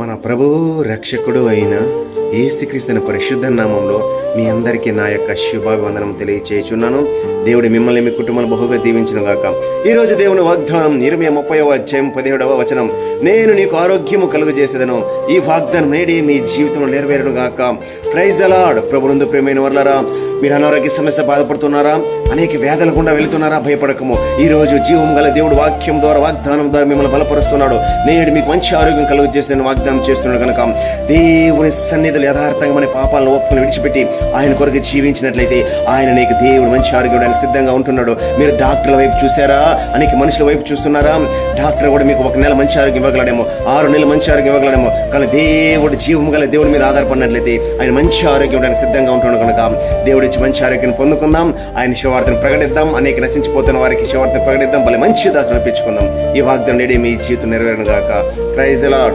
మన ప్రభువు రక్షకుడు అయిన ఏసుక్రీస్తుని పరిశుద్ధ నామంలో మీ అందరికీ నా యొక్క శుభాభివందనం తెలియచేయుచున్నాను. దేవుడి మిమ్మల్ని మీ కుటుంబాలు బహుగా దీవించిన గాక. ఈ రోజు దేవుని వాగ్దానం ఇరవై ముప్పైవ అధ్యాయం పదిహేడవ వచనం. నేను నీకు ఆరోగ్యము కలుగజేసేదను. ఈ వాగ్దానం నేడి మీ జీవితంలో నెరవేరును గాక. ప్రైజ్ ద లార్డ్ ప్రభునందు ప్రేమైన వర్లరా మీరు అనారోగ్య సమస్య బాధపడుతున్నారా? అనేక వ్యాధుల గుండా వెళుతున్నారా? భయపడకము. ఈ రోజు జీవం గల దేవుడు వాక్యం ద్వారా వాగ్దానం ద్వారా మిమ్మల్ని బలపరుస్తున్నాడు. నేడు మీకు మంచి ఆరోగ్యం కలుగజేసిన వాగ్దానం చేస్తున్నాడు కనుక దేవుని సన్నిధి జీవితంలో యథార్థంగా మన పాపాలను ఒప్పుకుని విడిచిపెట్టి ఆయన కొరకు జీవించినట్లయితే ఆయన నీకు దేవుడు మంచి ఆరోగ్యం ఇవ్వడానికి సిద్ధంగా ఉంటున్నాడు. మీరు డాక్టర్ల వైపు చూసారా? అనేక మనుషుల వైపు చూస్తున్నారా? డాక్టర్ కూడా మీకు ఒక నెల మంచి ఆరోగ్యం ఇవ్వగలడేమో ఆరు నెలలు మంచి ఆరోగ్యం ఇవ్వగలడేమో కానీ దేవుడు జీవం గల దేవుడి మీద ఆధారపడినట్లయితే ఆయన మంచి ఆరోగ్యం ఇవ్వడానికి సిద్ధంగా ఉంటున్నాడు కనుక దేవుడి ఇచ్చి మంచి ఆరోగ్యం పొందుకుందాం. ఆయన శివార్థను ప్రకటిద్దాం. అనేక నశించిపోతున్న వారికి శివార్థను ప్రకటిద్దాం. భలే మంచి దాసులు అనిపించుకుందాం ఈ వాగ్దానం నేడే మీ జీవితం నెరవేరను గాక ప్రైజ్ లాడ్